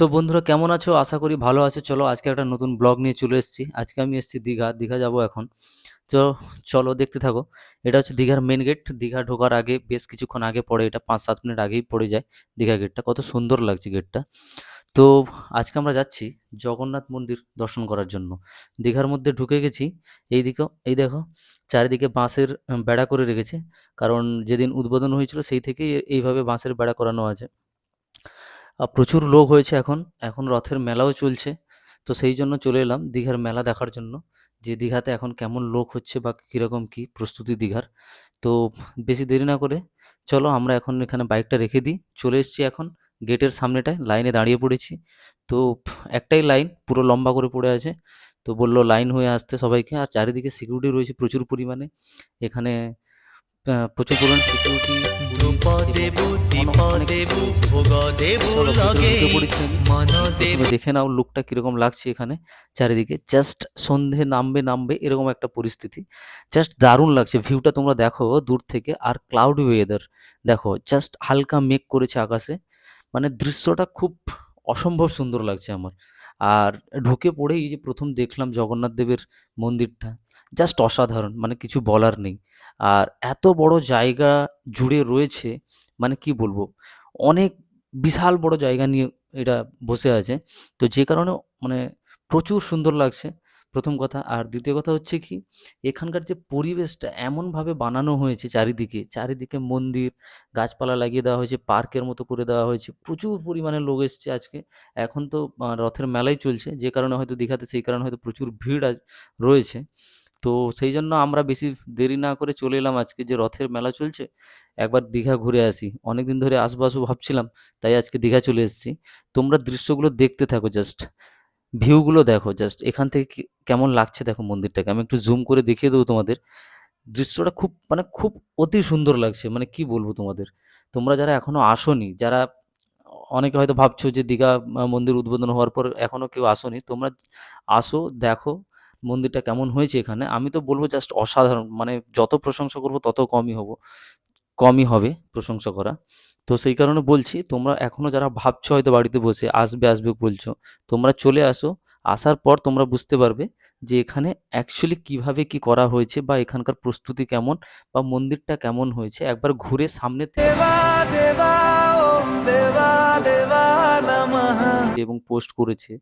So বন্ধুরা, কেমন আছো? আশা করি ভালো আছো। চলো, আজকে একটা নতুন ব্লগ নিয়ে চলে এসেছি। আজকে আমি এসেছি দীঘা। দীঘা যাব এখন। তো, চলো, দেখতে থাকো। এটা হচ্ছে দীঘার মেন গেট। দীঘা ঢোকার আগে, বেশ কিছুক্ষণ আগে পড়ে, এটা ৫-৭ মিনিট আগেই পড়ে যায় দীঘা গেটটা। কত সুন্দর লাগছে গেটটা। তো, আজকে আমরা যাচ্ছি জগন্নাথ মন্দির দর্শন করার জন্য। দীঘার মধ্যে ঢুকে গেছি। এইদিকেও, এই দেখো, চারিদিকে বাঁশের বেড়া করে রেখেছে। কারণ যেদিন উদ্বোধন হয়েছিল, সেই থেকেই এইভাবে বাঁশের বেড়া করানো আছে। প্রচুর লোক হয়েছে এখন। এখন রথের মেলাও চলছে। তো সেই জন্য চলে এলাম দীঘার মেলা দেখার জন্য। যে দীঘাতে এখন কেমন লোক হচ্ছে বা কীরকম কি প্রস্তুতি দীঘার। তো বেশি দেরি না করে চলো আমরা এখন এখানে বাইকটা রেখে দিই। চলে এসেছি এখন গেটের সামনেটায়, লাইনে দাঁড়িয়ে পড়েছি। তো একটাই লাইন পুরো লম্বা করে পড়ে আছে। তো বলল লাইন হয়ে আসতে সবাইকে। আর চারিদিকে সিকিউরিটি রয়েছে প্রচুর পরিমাণে। এখানে প্রচুর পরিমাণে সিকিউরিটি দেখে নাও লুকটা কীরকম লাগছে এখানে চারিদিকে। জাস্ট সন্ধে নামবে, নামবে এরকম একটা পরিস্থিতি। জাস্ট দারুণ লাগছে। ভিউটা তোমরা দেখো দূর থেকে আর ক্লাউডি ওয়েদার দেখো জাস্ট হালকা মেঘ করেছে আকাশে। মানে দৃশ্যটা খুব অসম্ভব সুন্দর লাগছে আমার। আর ঢুকে পড়েই যে প্রথম দেখলাম জগন্নাথ দেবের মন্দিরটা জাস্ট অসাধারণ। মানে কিছু বলার নেই। আর এত বড় জায়গা জুড়ে রয়েছে মানে কি বলব? অনেক বিশাল বড় জায়গা নিয়ে এটা বসে আছে। তো যে কারণে মানে প্রচুর সুন্দর লাগছে প্রথম কথা। আর দ্বিতীয় কথা হচ্ছে কি এখানকার যে পরিবেশটা এমনভাবে বানানো হয়েছে চারিদিকে, চারিদিকে মন্দির, গাছপালা লাগিয়ে দেওয়া হয়েছে, পার্কের মতো করে দেওয়া হয়েছে। প্রচুর পরিমাণে লোক এসছে আজকে। এখন তো রথের মেলাই চলছে। যে কারণে হয়তো দীঘাতে সেই কারণে হয়তো প্রচুর ভিড় রয়েছে। তো সেই জন্য আমরা বেশি দেরি না করে চলে এলাম আজকে যে রথের মেলা চলছে। একবার দীঘা ঘুরে আসি। অনেকদিন ধরে আসব, ভাবছিলাম। তাই আজকে দীঘা চলে এসেছি। তোমরা দৃশ্যগুলো দেখতে থাকো জাস্ট। ভিউগুলো দেখো জাস্ট। এখান থেকে কেমন লাগছে দেখো মন্দিরটাকে। আমি একটু জুম করে দেখিয়ে দেবো তোমাদের। দৃশ্যটা খুব মানে খুব অতি সুন্দর লাগছে। মানে কি বলব তোমাদের। তোমরা যারা এখনও আসোনি, যারা অনেকে হয়তো ভাবছ যে দীঘা মন্দির উদ্বোধন হওয়ার পর এখনও কেউ আসোনি। তোমরা আসো, দেখো মন্দিরটা কেমন হয়েছে এখানে। আমি তো বলব জাস্ট অসাধারণ। মানে যত প্রশংসা করব তত কমই হব কমই হবে প্রশংসা করা। তো সেই কারণে বলছি তোমরা এখনও যারা ভাবছ হয়তো বাড়িতে বসে আসবে, আসবে বলছো। তোমরা চলে আসো। আসার পর তোমরা বুঝতে পারবে যে এখানে অ্যাকচুয়ালি কীভাবে কি করা হয়েছে বা এখানকার প্রস্তুতি কেমন বা মন্দিরটা কেমন হয়েছে একবার ঘুরে সামনে থেকে এবং পোস্ট করেছে।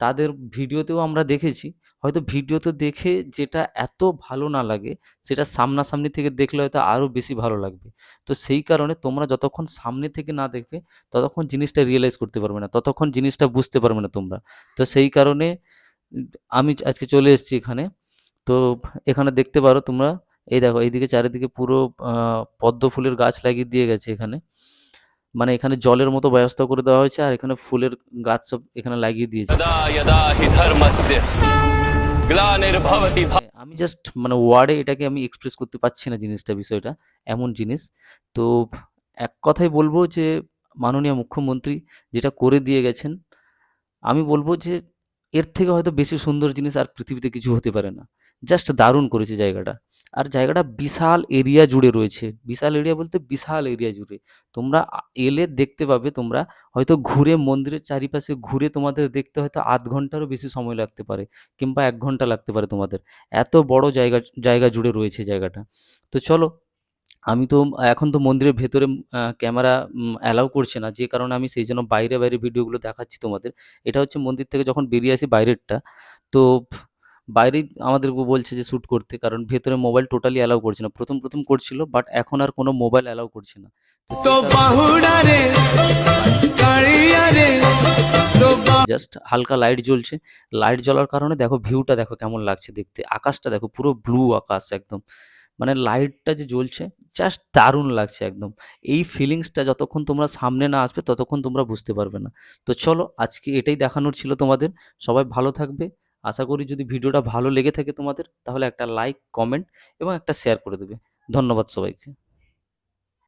তাদের ভিডিওতেও আমরা দেখেছি। হয়তো ভিডিওতে দেখে যেটা এত ভালো না লাগে, সেটা সামনাসামনি থেকে দেখলে হয়তো আরও বেশি ভালো লাগবে। তো সেই কারণে তোমরা যতক্ষণ সামনে থেকে না দেখবে, ততক্ষণ জিনিসটা রিয়েলাইজ করতে পারবে না। ততক্ষণ জিনিসটা বুঝতে পারবে না তোমরা। তো সেই কারণে আমি আজকে চলে এসেছি এখানে। তো এখানে দেখতে পারো তোমরা। এই দেখো এইদিকে চারিদিকে পুরো পদ্ম ফুলের গাছ লাগিয়ে দিয়ে গেছে এখানে। মানে এখানে জলের মতো ব্যবস্থা করে দেওয়া হয়েছে আর এখানে ফুলের গাছ সব এখানে লাগিয়ে দিয়েছে। হ্যাঁ, আমি জাস্ট মানে ওয়ার্ডে এটাকে আমি এক্সপ্রেস করতে পারছি না জিনিসটা বিষয়টা এমন জিনিস। তো এক কথাই বলব যে মাননীয় মুখ্যমন্ত্রী যেটা করে দিয়ে গেছেন আমি বলব যে এর থেকে হয়তো বেশি সুন্দর জিনিস আর পৃথিবীতে কিছু হতে পারে না। জাস্ট দারুণ করেছে জায়গাটা। আর জায়গাটা বিশাল এরিয়া জুড়ে রয়েছে। বিশাল এরিয়া বলতে বিশাল এরিয়া জুড়ে। তোমরা এলে দেখতে পাবে তোমরা হয়তো ঘুরে মন্দিরের চারিপাশে ঘুরে তোমাদের দেখতে হয়তো আধ ঘন্টারও বেশি সময় লাগতে পারে কিংবা এক ঘণ্টা লাগতে পারে তোমাদের। এত বড় জায়গা জায়গা জুড়ে রয়েছে জায়গাটা। তো চলো আমি তো এখন তো মন্দিরের ভেতরে ক্যামেরা অ্যালাউ করছে না। যে কারণে আমি সেই জন্য বাইরে, বাইরে ভিডিওগুলো দেখাচ্ছি তোমাদের। এটা হচ্ছে মন্দির থেকে যখন বেরিয়ে আসি বাইরেরটা। তো বাইরেই আমাদেরকে বলছে যে শ্যুট করতে। কারণ ভেতরে মোবাইল টোটালি অ্যালাউ করছে না। ১ম, ১ম করছিল বাট এখন আর কোনো মোবাইল অ্যালাউ করছে না। জাস্ট হালকা লাইট জ্বলছে। লাইট জ্বলার কারণে দেখো ভিউটা দেখো কেমন লাগছে দেখতে। আকাশটা দেখো পুরো ব্লু আকাশ একদম। মানে লাইটটা যে জ্বলছে জাস্ট দারুণ লাগছে একদম। এই ফিলিংসটা যতক্ষণ তোমরা সামনে না আসবে ততক্ষণ তোমরা বুঝতে পারবে না। তো চলো আজকে এটাই দেখানোর ছিল তোমাদের। সবাই ভালো থাকবে। আশা করি যদি ভিডিওটা ভালো লেগে থাকে তোমাদের তাহলে একটা লাইক, কমেন্ট এবং একটা শেয়ার করে দেবে। ধন্যবাদ সবাইকে।